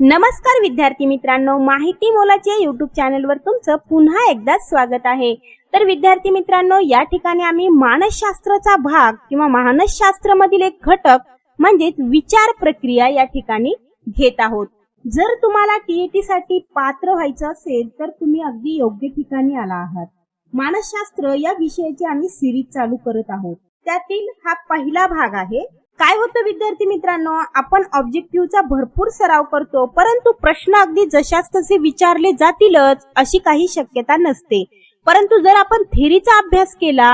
नमस्कार विद्यार्थी मित्रांनो माहिती मोलाच्या युट्यूब चॅनलवर तुमचं पुन्हा एकदा स्वागत आहे. तर विद्यार्थी मित्रांनो या ठिकाणी आम्ही मानसशास्त्राचा भाग किंवा मानसशास्त्र मधील एक घटक म्हणजेच विचार प्रक्रिया या ठिकाणी घेत आहोत. जर तुम्हाला टीएटी साठी पात्र व्हायचं असेल तर तुम्ही अगदी योग्य ठिकाणी आला आहात. मानसशास्त्र या विषयाची आम्ही सिरीज चालू करत आहोत. त्यातील हा पहिला भाग आहे काय होतं विद्यार्थी मित्रांनो? आपण ऑब्जेक्टिव्हचा भरपूर सराव करतो परंतु प्रश्न अगदी जशाच तसे विचारले जातीलच अशी काही शक्यता नसते. परंतु जर आपण थेरीचा अभ्यास केला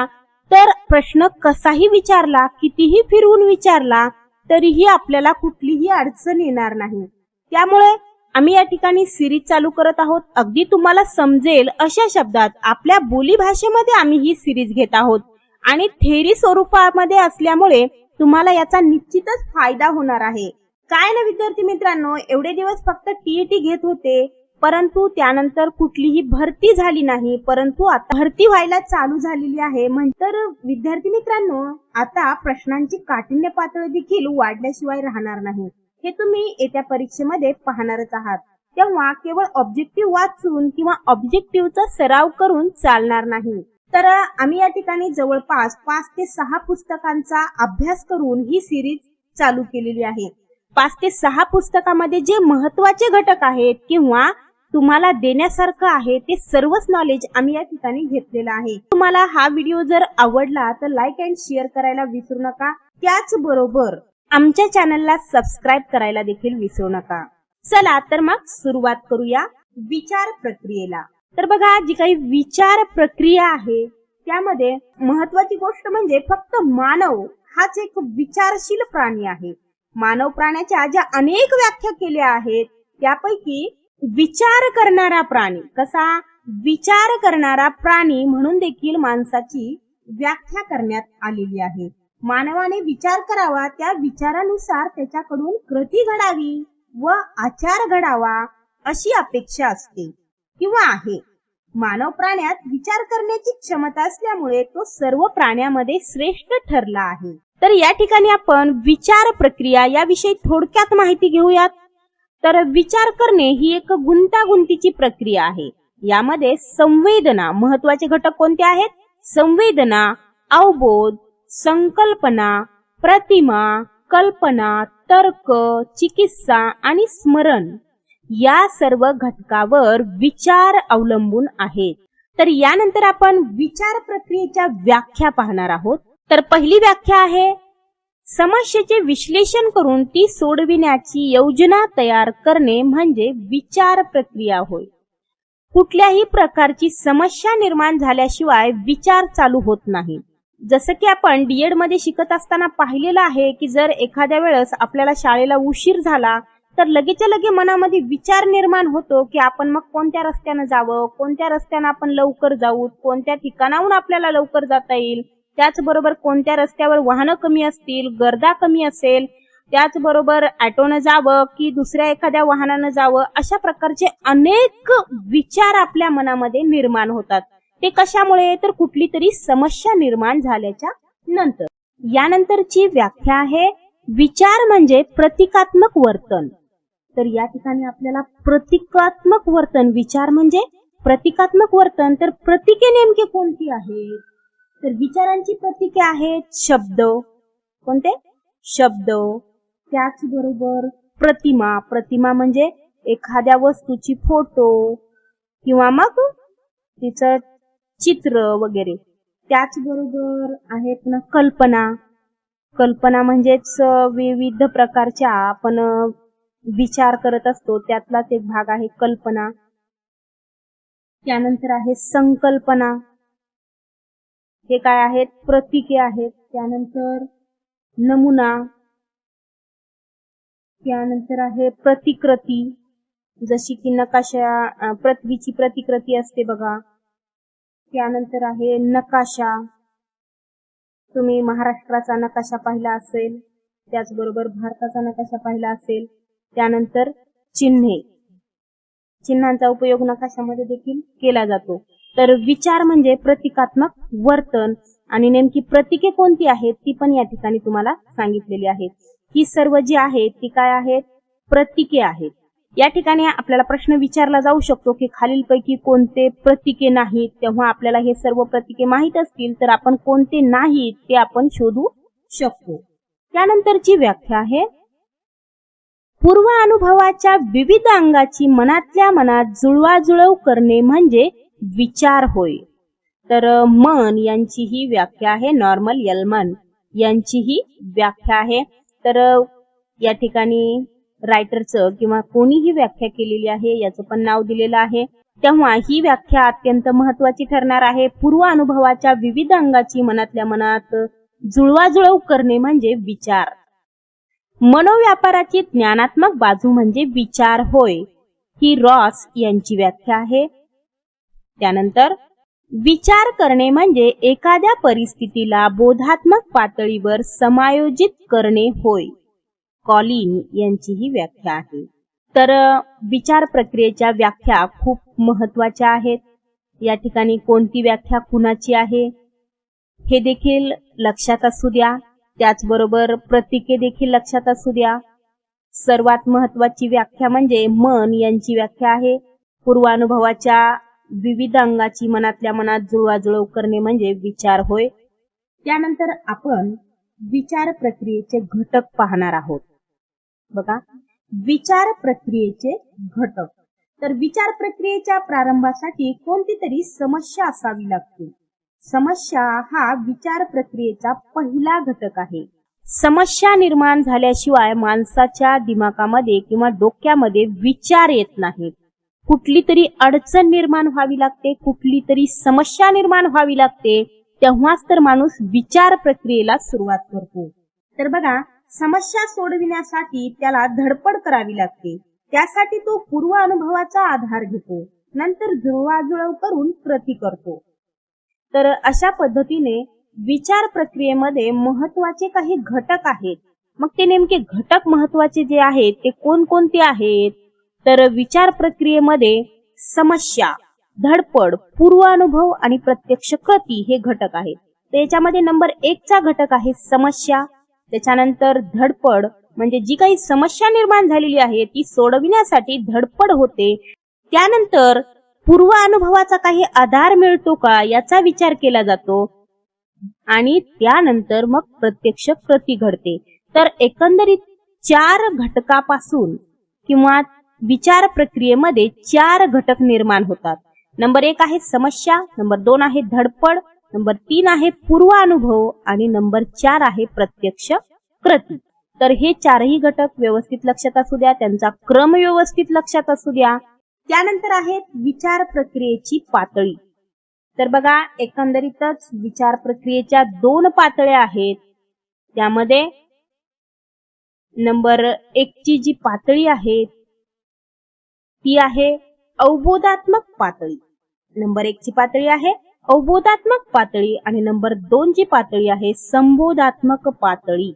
तर प्रश्न कसाही विचारला कितीही फिरवून विचारला तरीही आपल्याला कुठलीही अडचण येणार नाही. त्यामुळे आम्ही या ठिकाणी सिरीज चालू करत आहोत. अगदी तुम्हाला समजेल अशा शब्दात आपल्या बोली भाषेमध्ये आम्ही ही सिरीज घेत आहोत. आणि थेरी स्वरूपामध्ये असल्यामुळे तुम्हाला याचा निश्चितच फायदा होणार आहे. काय ना विद्यार्थी मित्रांनो एवढे दिवस फक्त टीईटी घेत होते परंतु त्यानंतर कुठलीही भरती झाली नाही परंतु आता भरती व्हायला चालू झालेली आहे. तर विद्यार्थी मित्रांनो आता प्रश्नांची काठिण्य पातळी देखील वाढल्याशिवाय राहणार नाही. हे तुम्ही येत्या परीक्षेमध्ये पाहणारच आहात. तेव्हा केवळ ऑब्जेक्टिव्ह वाचून किंवा ऑब्जेक्टिव्हचा सराव करून चालणार नाही. तर आम्ही या ठिकाणी जवळपास पाच ते सहा पुस्तकांचा अभ्यास करून ही सिरीज चालू केलेली आहे. पाच ते सहा पुस्तकामध्ये जे महत्त्वाचे घटक आहेत किंवा तुम्हाला देण्यासारखं आहे ते सर्वच नॉलेज आम्ही या ठिकाणी घेतलेलं आहे. तुम्हाला हा व्हिडिओ जर आवडला तर लाईक अँड शेअर करायला विसरू नका. त्याचबरोबर आमच्या चॅनलला सबस्क्राईब करायला देखील विसरू नका. चला तर मग सुरुवात करूया विचार प्रक्रियेला. तर बघा जी काही विचार प्रक्रिया आहे त्यामध्ये महत्वाची गोष्ट म्हणजे फक्त मानव हाच एक विचारशील प्राणी आहे. मानव प्राण्याच्या ज्या अनेक व्याख्या केल्या आहेत त्यापैकी विचार करणारा प्राणी कसा? विचार करणारा प्राणी म्हणून देखील माणसाची व्याख्या करण्यात आलेली आहे. मानवाने विचार करावा त्या विचारानुसार त्याच्याकडून कृती घडावी व आचार घडावा अशी अपेक्षा असते. किंवा आहे. मानव प्राण्यात विचार करण्याची क्षमता असल्यामुळे तो सर्व प्राण्यामध्ये श्रेष्ठ ठरला आहे. तर या ठिकाणी आपण विचार प्रक्रिया याविषयी थोडक्यात माहिती घेऊयात. तर विचार करणे ही एक गुंतागुंतीची प्रक्रिया आहे. यामध्ये संवेदना महत्त्वाचे घटक कोणते आहेत? संवेदना अवबोध संकल्पना प्रतिमा कल्पना तर्क चिकित्सा आणि स्मरण. या सर्व घटकावर विचार अवलंबून आहेत. तर यानंतर आपण विचार प्रक्रियेच्या व्याख्या पाहणार आहोत. तर पहिली व्याख्या आहे समस्येचे विश्लेषण करून ती सोडविण्याची योजना तयार करणे म्हणजे विचार प्रक्रिया होय. कुठल्याही प्रकारची समस्या निर्माण झाल्याशिवाय विचार चालू होत नाही. जसं की आपण डीएडमध्ये शिकत असताना पाहिलेलं आहे की जर एखाद्या वेळेस आपल्याला शाळेला उशीर झाला तर लगेच्या लगे मनामध्ये विचार निर्माण होतो की आपण मग कोणत्या रस्त्यानं जावं कोणत्या रस्त्यानं आपण लवकर जाऊ कोणत्या ठिकाणाहून आपल्याला लवकर जाता येईल त्याचबरोबर कोणत्या रस्त्यावर वाहनं कमी असतील गर्दा कमी असेल त्याचबरोबर ॲटोनं जावं की दुसऱ्या एखाद्या वाहनानं जावं अशा प्रकारचे अनेक विचार आपल्या मनामध्ये निर्माण होतात. ते कशामुळे? तर कुठली तरी समस्या निर्माण झाल्याच्यानंतर. यानंतरची व्याख्या आहे विचार म्हणजे प्रतिकात्मक वर्तन. तर या ठिकाणी आपल्याला प्रतिकात्मक वर्तन विचार म्हणजे प्रतिकात्मक वर्तन तर प्रतिके नेमके कोणती आहेत? तर विचारांची प्रतिके आहेत शब्द. कोणते? शब्द. त्याचबरोबर प्रतिमा. प्रतिमा म्हणजे एखाद्या वस्तूची फोटो किंवा मग तिचं चित्र वगैरे. त्याचबरोबर आहेत ना कल्पना. कल्पना म्हणजेच विविध प्रकारच्या आपण विचार करत असतो. त्यातलाच एक भाग आहे कल्पना. त्यानंतर आहे संकल्पना. हे काय आहेत? प्रतीके आहेत. त्यानंतर नमुना. त्यानंतर आहे प्रतिकृती. जशी की नकाशा पृथ्वीची प्रतिकृती असते बघा. त्यानंतर आहे नकाशा. तुम्ही महाराष्ट्राचा नकाशा पाहिला असेल त्याचबरोबर भारताचा नकाशा पाहिला असेल त्यानंतर चिन्हे. चिन्हांचा उपयोग नकाशामध्ये देखील केला जातो. तर विचार म्हणजे प्रतिकात्मक वर्तन आणि नेमकी प्रतिके कोणती आहेत ती पण या ठिकाणी तुम्हाला सांगितलेली आहेत. ही सर्व जी आहेत ती काय आहेत? प्रतिके आहेत. या ठिकाणी आपल्याला प्रश्न विचारला जाऊ शकतो की खालीलपैकी कोणते प्रतीके नाहीत? तेव्हा आपल्याला हे सर्व प्रतीके माहीत असतील तर आपण कोणते नाहीत ते आपण शोधू शकतो. त्यानंतरची व्याख्या आहे. पूर्व अनुभवाच्या विविध अंगाची मनातल्या मनात जुळवाजुळव करणे म्हणजे विचार होय. तर मन यांची ही व्याख्या आहे नॉर्मल यलमन यांची ही व्याख्या आहे. तर या ठिकाणी रायटरचं किंवा कोणीही व्याख्या केलेली आहे याचं पण नाव दिलेलं आहे. तेव्हा ही व्याख्या अत्यंत महत्वाची ठरणार आहे. पूर्व अनुभवाच्या विविध अंगाची मनातल्या मनात जुळवाजुळव करणे म्हणजे विचार. मनोव्यापाराची ज्ञानात्मक बाजू म्हणजे विचार होय. ही रॉस यांची व्याख्या आहे. त्यानंतर विचार करणे म्हणजे एखाद्या परिस्थितीला बोधात्मक पातळीवर समायोजित करणे होय. कॉलिन यांची ही व्याख्या आहे. तर विचार प्रक्रियेच्या व्याख्या खूप महत्त्वाच्या आहेत. या ठिकाणी कोणती व्याख्या कुणाची आहे? हे देखील लक्षात असू द्या. त्याचबरोबर प्रतीके देखील लक्षात असू द्या. सर्वात महत्वाची व्याख्या म्हणजे मन यांची व्याख्या आहे. पूर्वानुभवाच्या विविध अंगाची मनातल्या मनात जुळवाजुळव करणे म्हणजे विचार होय. त्यानंतर आपण विचार प्रक्रियेचे घटक पाहणार आहोत. बघा विचार प्रक्रियेचे घटक. तर विचार प्रक्रियेच्या प्रारंभासाठी कोणती तरी समस्या असावी लागते. समस्या हा विचार प्रक्रियेचा पहिला घटक आहे. समस्या निर्माण झाल्याशिवाय माणसाच्या दिमागामध्ये किंवा डोक्यामध्ये विचार येत नाहीत. कुठली तरी अडचण निर्माण व्हावी लागते कुठली तरी समस्या निर्माण व्हावी लागते तेव्हाच तर माणूस विचार प्रक्रियेला सुरुवात करतो. तर बघा समस्या सोडविण्यासाठी त्याला धडपड करावी लागते. त्यासाठी तो पूर्व अनुभवाचा आधार घेतो. नंतर जुळवाजुळव करून कृती करतो. तर अशा पद्धतीने विचार प्रक्रियेमध्ये महत्त्वाचे काही घटक आहेत. मग ते नेमके घटक महत्त्वाचे जे आहेत ते कोणकोणते आहेत? तर विचार प्रक्रियेमध्ये समस्या धडपड पूर्व अनुभव आणि प्रत्यक्ष कृती हे घटक आहेत. तर याच्यामध्ये नंबर एकचा घटक आहे समस्या. त्याच्यानंतर धडपड म्हणजे जी काही समस्या निर्माण झालेली आहे ती सोडविण्यासाठी धडपड होते. त्यानंतर पूर्व अनुभवाचा काही आधार मिळतो का याचा विचार केला जातो. आणि त्यानंतर मग प्रत्यक्ष कृती घडते. तर एकंदरीत चार घटकापासून किंवा विचार प्रक्रियेमध्ये चार घटक निर्माण होतात. नंबर एक आहे समस्या नंबर दोन आहे धडपड नंबर तीन आहे पूर्व अनुभव आणि नंबर चार आहे प्रत्यक्ष कृती तर हे चारही घटक व्यवस्थित लक्षात असू द्या त्यांचा क्रम व्यवस्थित लक्षात असू द्या. त्यानंतर आहेत विचार प्रक्रियेची पातळी. तर बघा एकंदरीतच विचार प्रक्रियेच्या दोन पातळ्या आहेत. त्यामध्ये नंबर एक ची जी पातळी आहे ती आहे अवबोधात्मक पातळी. नंबर एक ची पातळी आहे अवबोधात्मक पातळी आणि नंबर दोन ची पातळी आहे संबोधात्मक पातळी.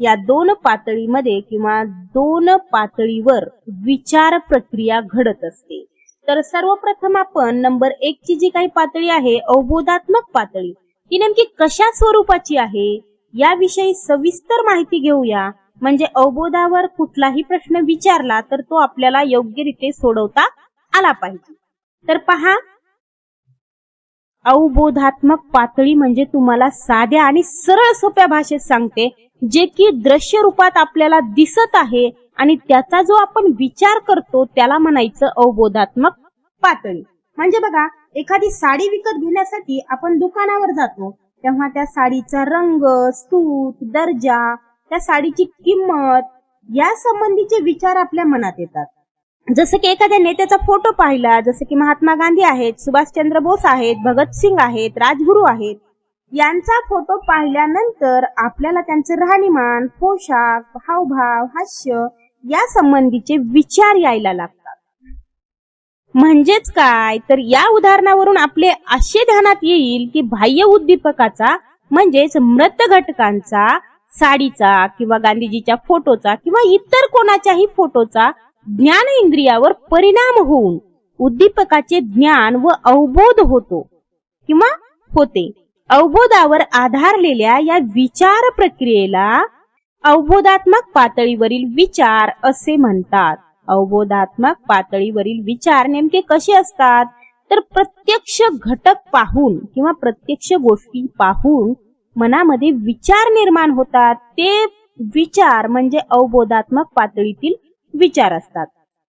या दोन पातळीमध्ये किंवा दोन पातळीवर विचार प्रक्रिया घडत असते. तर सर्वप्रथम आपण नंबर एक ची जी काही पातळी आहे अवबोधात्मक पातळी ती नेमकी कशा स्वरूपाची आहे? याविषयी सविस्तर माहिती घेऊया. म्हणजे अवबोधावर कुठलाही प्रश्न विचारला तर तो आपल्याला योग्यरीत्या सोडवता आला पाहिजे. तर पहा अवबोधात्मक पातळी म्हणजे तुम्हाला साध्या आणि सरळ सोप्या भाषेत सांगते जे की दृश्य रूपात आपल्याला दिसत आहे आणि त्याचा जो आपण विचार करतो त्याला म्हणायचं अवबोधात्मक पातळी. म्हणजे बघा एखादी साडी विकत घेण्यासाठी आपण दुकानावर जातो तेव्हा त्या साडीचा रंग सूत दर्जा त्या साडीची किंमत या संबंधीचे विचार आपल्या मनात येतात. जसं की एखाद्या नेत्याचा फोटो पाहिला जसं की महात्मा गांधी आहेत सुभाषचंद्र बोस आहेत भगतसिंग आहेत राजगुरू आहेत यांचा फोटो पाहिल्यानंतर आपल्याला त्यांचे राहणीमान पोशाख हावभाव हास्य या संबंधीचे विचार यायला लागतात. म्हणजेच काय? तर या उदाहरणावरून आपले असे ध्यानात येईल की बाह्य उद्दीपकाचा म्हणजेच मृत घटकांचा साडीचा किंवा गांधीजीच्या फोटोचा किंवा इतर कोणाच्याही फोटोचा ज्ञान इंद्रियावर परिणाम होऊन उद्दीपकाचे ज्ञान व अवबोध होतो किंवा होते. अवबोधावर आधारलेल्या या विचार प्रक्रियेला अवबोधात्मक पातळीवरील विचार असे म्हणतात. अवबोधात्मक पातळीवरील विचार नेमके कसे असतात? तर प्रत्यक्ष घटक पाहून किंवा प्रत्यक्ष गोष्टी पाहून मनामध्ये विचार निर्माण होतात. ते विचार म्हणजे अवबोधात्मक पातळीतील विचार असतात.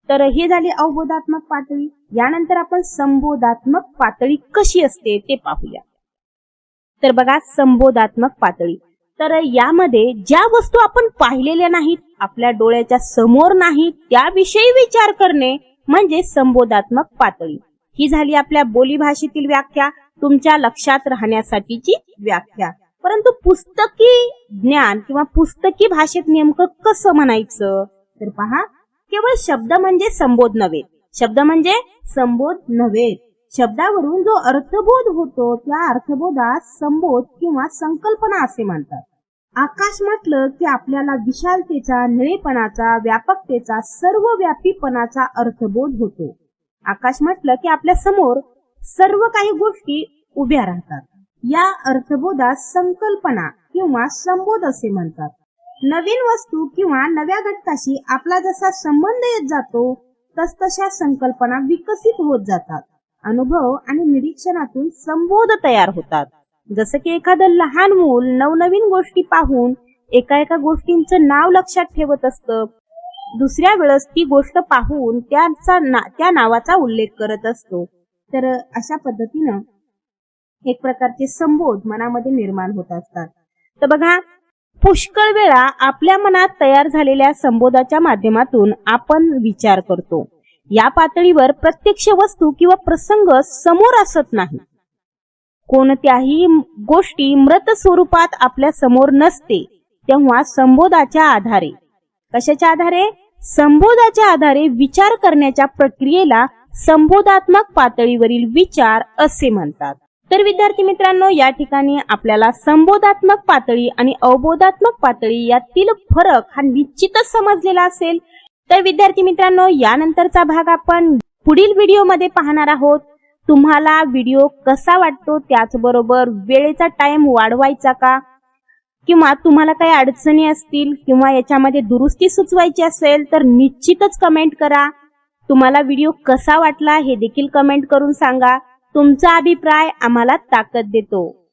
तर हे झाले अवबोधात्मक पातळी. यानंतर आपण संबोधात्मक पातळी कशी असते ते पाहूया. तर बघा संबोधात्मक पातळी. तर यामध्ये ज्या वस्तू आपण पाहिलेल्या नाहीत आपल्या डोळ्याच्या समोर नाहीत त्याविषयी विचार करणे म्हणजे संबोधात्मक पातळी. ही झाली आपल्या बोलीभाषेतील व्याख्या. तुमच्या लक्षात राहण्यासाठीची व्याख्या. परंतु पुस्तकी ज्ञान किंवा पुस्तकी भाषेत नेमकं कसं म्हणायचं? तर पहा केवळ शब्द म्हणजे संबोध नव्हे. शब्द म्हणजे संबोध नव्हे. शब्दावरून जो अर्थबोध होतो त्या अर्थबोधात संबोध किंवा संकल्पना असे म्हणतात. आकाश म्हटलं की आपल्याला विशालतेचा निळेपणाचा व्यापकतेचा सर्व व्यापीपणाचा अर्थबोध होतो. आकाश म्हटलं की आपल्यासमोर सर्व काही गोष्टी उभ्या राहतात. या अर्थबोधात संकल्पना किंवा संबोध असे म्हणतात. नवीन वस्तू किंवा नव्या घटकाशी आपला जसा संबंध येत जातो तसतशा संकल्पना विकसित होत जातात. अनुभव आणि निरीक्षणातून संबोध तयार होतात. जसं की एखादं लहान मूल नवनवीन गोष्टी पाहून एका एका गोष्टींचं नाव लक्षात ठेवत असतं. दुसऱ्या वेळेस ती गोष्ट पाहून त्याचा ना- त्या नावाचा उल्लेख करत असतो. तर अशा पद्धतीनं एक प्रकारचे संबोध मनामध्ये निर्माण होत असतात. तर बघा पुष्कळ वेळा आपल्या मनात तयार झालेल्या संबोधाच्या माध्यमातून आपण विचार करतो. या पातळीवर प्रत्यक्ष वस्तू किंवा प्रसंग समोर असत नाही. कोणत्याही गोष्टी मृत स्वरूपात आपल्यासमोर नसते तेव्हा संबोधाच्या आधारे. कशाच्या आधारे? संबोधाच्या आधारे विचार करण्याच्या प्रक्रियेला संबोधात्मक पातळीवरील विचार असे म्हणतात. तर विद्यार्थी मित्रांनो या ठिकाणी आपल्याला संबोधात्मक पातळी आणि अवबोधात्मक पातळी यातील फरक हा निश्चितच समजलेला असेल. तर विद्यार्थी मित्रांनो यानंतरचा भाग आपण पुढील व्हिडिओमध्ये पाहणार आहोत. तुम्हाला व्हिडिओ कसा वाटतो त्याचबरोबर वेळेचा टाइम वाढवायचा का? किंवा तुम्हाला काही अडचणी असतील किंवा याच्यामध्ये दुरुस्ती सुचवायची असेल तर निश्चितच कमेंट करा. तुम्हाला व्हिडिओ कसा वाटला हे देखील कमेंट करून सांगा. तुमचा अभिप्राय आम्हाला ताकद देतो.